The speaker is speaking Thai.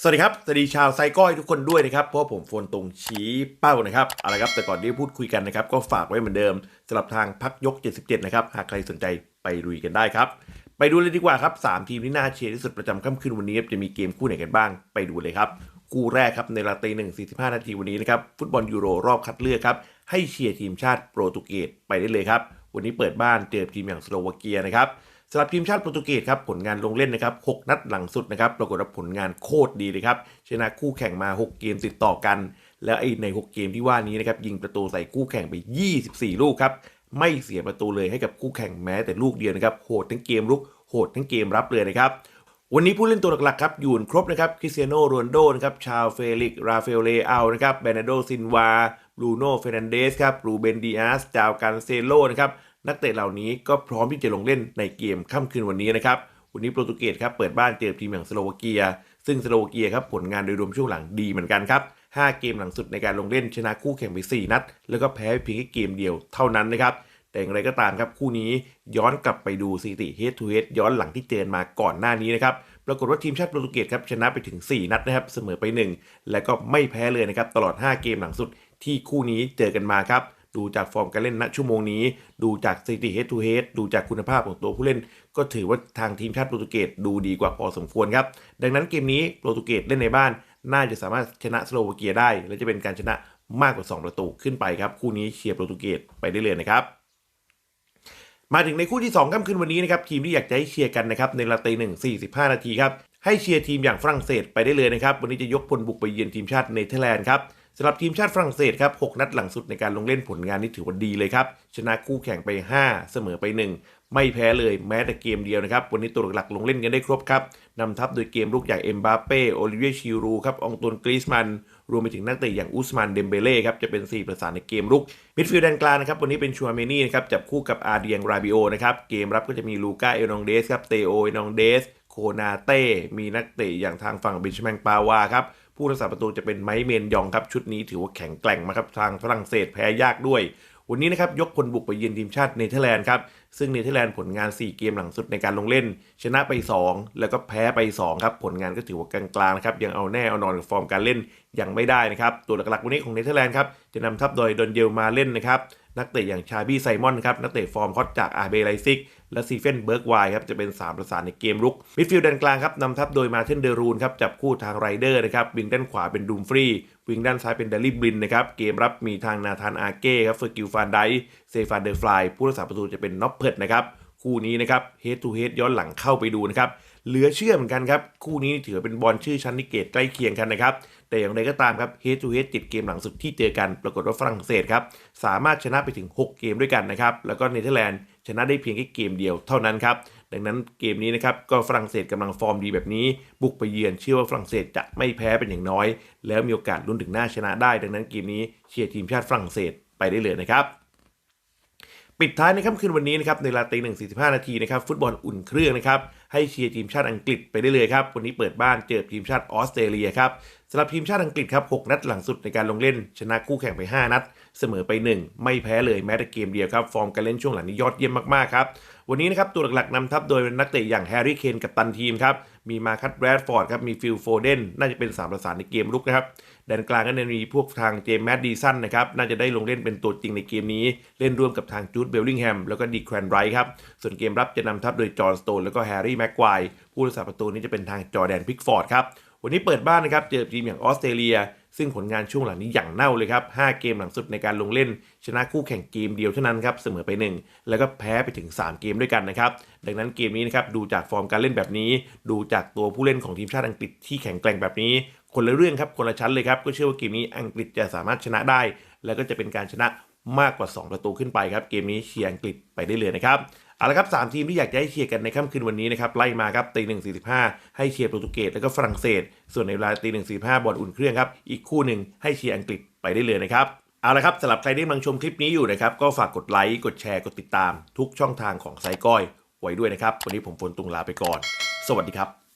สวัสดีครับ สวัสดีชาวไซก้อยทุกคนด้วยนะครับ เพราะผมโฟนตรงชี้เป้านะครับเอาละครับ แต่ก่อนที่พูดคุยกันนะครับ ก็ฝากไว้เหมือนเดิมสำหรับทางพักยก 77 นะครับ หากใครสนใจไปลุยกันได้ครับ ไปดูเลยดีกว่าครับ 3 ทีมที่น่าเชียร์ที่สุดประจำค่ำคืนวันนี้จะมีเกมคู่ไหนกันบ้าง ไปดูเลยครับ คู่แรกครับในเวลาตีหนึ่งสี่สิบห้านาทีวันนี้นะครับ ฟุตบอลยูโรรอบคัดเลือกครับ ให้เชียร์ทีมชาติโปรตุเกสไปได้เลยครับ วันนี้เปิดบ้านเจอทีมอย่างสโลวาเกียนะครับ สำหรับทีมชาติโปรตุเกสครับผลงานลงเล่นนะครับ 6 นัดหลังสุดนะครับปรากฏว่าผลงานโคตรดีเลยครับชนะคู่แข่งมา 6 เกมติดต่อกัน แล้วไอ้ใน 6 เกมที่ว่านี้นะครับยิงประตูใส่คู่แข่งไป 24 ลูกครับไม่เสียประตูเลยให้กับคู่แข่งแม้แต่ลูกเดียวนะครับโหดทั้งเกมลุกโหดทั้งเกมรับเลยนะครับวันนี้ผู้เล่นตัวหลักๆครับอยู่ครบนะครับคริสเตียโนโรนลโดนะครับชาวเฟลิกราเอลเลอานะครับเบรนาโดซินวาบรูโน่เฟรนันเดสครับรูเบนดิอาสจาวการเซโลนะครับนักเตะเหล่านี้ก็พร้อมที่จะลงเล่นในเกมค่ำคืนวันนี้นะครับวันนี้โปรตุเกสครับเปิดบ้านเจอทีมอย่างสโลวาเกีย ซึ่งสโลวาเกียครับผลงานโดยรวมช่วงหลังดีเหมือนกันครับ5เกมหลังสุดในการลงเล่นชนะคู่แข่งไป 4 นัด แล้วก็แพ้เพียงแค่เกมเดียวเท่านั้นนะครับ แต่อย่างไรก็ตามครับคู่นี้ย้อนกลับไปดูสถิติ head to head ย้อนหลังที่เจอมาก่อนหน้านี้นะครับ ปรากฏว่าทีมชาติโปรตุเกสครับชนะไปถึง 4 นัดนะครับ เสมอไป 1 และก็ไม่แพ้เลยนะครับตลอด 5 เกมหลังสุดที่คู่นี้เจอกันมาครับ ดูจากฟอร์มการเล่นณชั่วโมงนี้ ดูจากสถิติ head to head ดูจากคุณภาพของตัวผู้เล่น ก็ถือว่าทางทีมชาติโปรตุเกสดูดีกว่าพอสมควรครับ ดังนั้นเกมนี้โปรตุเกสเล่นในบ้าน น่าจะสามารถชนะสโลวาเกียได้ และจะเป็นการชนะมากกว่า 2 ประตูขึ้นไปครับ คู่นี้เชียร์โปรตุเกสไปได้เลยนะครับมาถึงในคู่ที่2ค่ำคืนวันนี้นะครับทีมที่อยากจะให้เชียร์กันนะครับในลาตีหนึ่งสี่สิบห้านาทีครับให้เชียร์ทีมอย่างฝรั่งเศสไปได้เลยนะครับ วันนี้จะยกพลบุกไปเยือนทีมชาติเนเธอร์แลนด์ครับ สำหรับทีมชาติฝรั่งเศสครับ 6 นัดหลังสุดในการลงเล่นผลงานนี่ถือว่าดีเลยครับ ชนะคู่แข่งไป 5 เสมอไป 1 ไม่แพ้เลยแม้แต่เกมเดียวนะครับ วันนี้ตัวหลักๆลงเล่นกันได้ครบครับนำทัพโดยเกมลุกอย่เอ็มบาเป้โอลิเวียชิรูครับองตวนกรีซมัน รวมไปถึงนักเตะอย่างอุสมานเดมเบเล่ครับ จะเป็น 4 ประสานในเกมรุกมิดฟิลด์แดนกลางนะครับ วันนี้เป็นชัวเมนี่นะครับจับคู่กับอาเดียงราบิโอนะครับเกมรับก็จะมีลูก้าเอลนองเดสครับเตโอเอลนองเดสโคนาเต้มีนักเตะอย่างทางฝั่งบินชแมงปาวาครับ ผู้รักษาประตูจะเป็นไมค์เมนยองครับชุดนี้ถือว่าแข็งแกร่งมากครับทางฝรั่งเศสแพ้ยากด้วย วันนี้นะครับยกพลบุกไปเยือนทีมชาติเนเธอร์แลนด์ครับซึ่งเนเธอร์แลนด์ผลงาน 4 เกมหลังสุดในการลงเล่น ชนะไป 2 แล้วก็แพ้ไป 2 ครับ ผลงานก็ถือว่ากลางๆนะครับยังเอาแน่เอานอนกับฟอร์มการเล่นยังไม่ได้นะครับตัวหลักๆวันนี้ของเนเธอร์แลนด์ครับจะนำทัพโดยดอนเยลมาเล่นนะครับนักเตะอย่างชาบี้ไซมอนครับนักเตะฟอร์มฮอตจากอาเบไลซิก และซีเฟนเบิร์กไวครับจะเป็น 3 ประสานในเกมรุกมิดฟิลด์ด้านกลางครับนำทัพโดยมาเทนเดรูนครับจับคู่ทางไรเดอร์นะครับวิงด้านขวาเป็นดูมฟรีวิงด้านซ้ายเป็นเดลี่บลินนะครับเกมรับมีทางนาธานอาเก้ครับเฟอร์กิลฟานไดเซฟานเดอร์ฟลายผู้รักษาประตูจะเป็นน็อปเพิร์ดนะครับคู่นี้นะครับเฮดทูเฮดย้อนหลังเข้าไปดูนะครับ เหลือเชื่อเหมือนกันครับ คู่นี้ถือเป็นบอลชื่อชั้นนิเกตใกล้เคียงกันนะครับ แต่อย่างไรก็ตามครับเฮดทูเฮดจิตเกมหลังสุดที่เจอกัน ปรากฏว่าฝรั่งเศสครับ สามารถชนะไปถึง 6 เกมด้วยกันนะครับ แล้วก็เนเธอร์แลนด์ชนะได้เพียงแค่เกมเดียวเท่านั้นครับ ดังนั้นเกมนี้นะครับก็ฝรั่งเศสกำลังฟอร์มดีแบบนี้ บุกไปเยือนเชื่อว่าฝรั่งเศสจะไม่แพ้เป็นอย่างน้อย แล้วมีโอกาสลุ้นถึงหน้าชนะได้ ดังนั้นเกมนี้เชียร์ทีมชาติฝรั่งเศสไปได้เลยนะครับ ปิดท้ายในค่ำคืนวันนี้นะครับในเวลาตีหนึ่งสี่สิบห้านาทีนะครับฟุตบอลอุ่นเครื่องนะครับให้เชียร์ทีมชาติอังกฤษไปได้เลยครับ วันนี้เปิดบ้านเจอทีมชาติออสเตรเลียครับสำหรับทีมชาติอังกฤษครับ6นัดหลังสุดในการลงเล่น ชนะคู่แข่งไป 5 นัด เสมอไป 1 ไม่แพ้เลยแม้แต่เกมเดียวครับ ฟอร์มการเล่นช่วงหลังนี้ยอดเยี่ยมมากๆครับ วันนี้นะครับตัวหลักๆนำทัพโดยนักเตะอย่างแฮร์รี่เคนกับตันทีมครับ มีมาคัตแรดฟอร์ดครับ มีฟิลโฟเดนน่าจะเป็นสามประสานในเกมลุกนะครับ แดนกลางก็จะมีพวกทางเจมส์แมดดีสันนะครับ น่าจะได้ลงเล่นเป็นตัวจริงในเกมนี้ เล่นร่วมกับทางจูดเบลลิงแฮมแล้วก็ดีแควนไรท์ครับ ส่วนเกมรับจะนำทัพโดยจอห์นสโตนแล้วก็แฮร์รี่แม็กควายผู้รักษาประตูนี้จะเป็นทางจอแดนพิกฟอร์ดครับวันนี้เปิดบ้านนะครับเจอทีมอย่างออสเตรเลีย ซึ่งผลงานช่วงหลังนี้อย่างเน่าเลยครับ 5 เกมหลังสุดในการลงเล่น ชนะคู่แข่งเกมเดียวเท่านั้นครับ เสมอไป 1 แล้วก็แพ้ไปถึง 3 เกมด้วยกันนะครับ ดังนั้นเกมนี้นะครับ ดูจากฟอร์มการเล่นแบบนี้ ดูจากตัวผู้เล่นของทีมชาติอังกฤษที่แข็งแกร่งแบบนี้ คนละเรื่องครับ คนละชั้นเลยครับ ก็เชื่อว่าเกมนี้อังกฤษจะสามารถชนะได้ แล้วก็จะเป็นการชนะมากกว่า 2 ประตูขึ้นไปครับ เกมนี้เชียร์อังกฤษไปได้เลยนะครับ เอาละครับสามทีมที่อยากจะให้เชียร์กันในค่ำคืนวันนี้นะครับไล่มาครับตีหนึ่งสี่สิบห้าให้เชียร์โปรตุเกสแล้วก็ฝรั่งเศส ส่วนในเวลาตีหนึ่งสี่ห้าบอลอุ่นเครื่องครับอีกคู่หนึ่งให้เชียร์อังกฤษไปได้เลยนะครับเอาละครับสำหรับใครที่กำลังชมคลิปนี้อยู่นะครับก็ฝากกดไลค์กดแชร์กดติดตาม ทุกช่องทางของไซก้อยไว้ด้วยนะครับวันนี้ผมฝนตุงลาไปก่อน สวัสดีครับ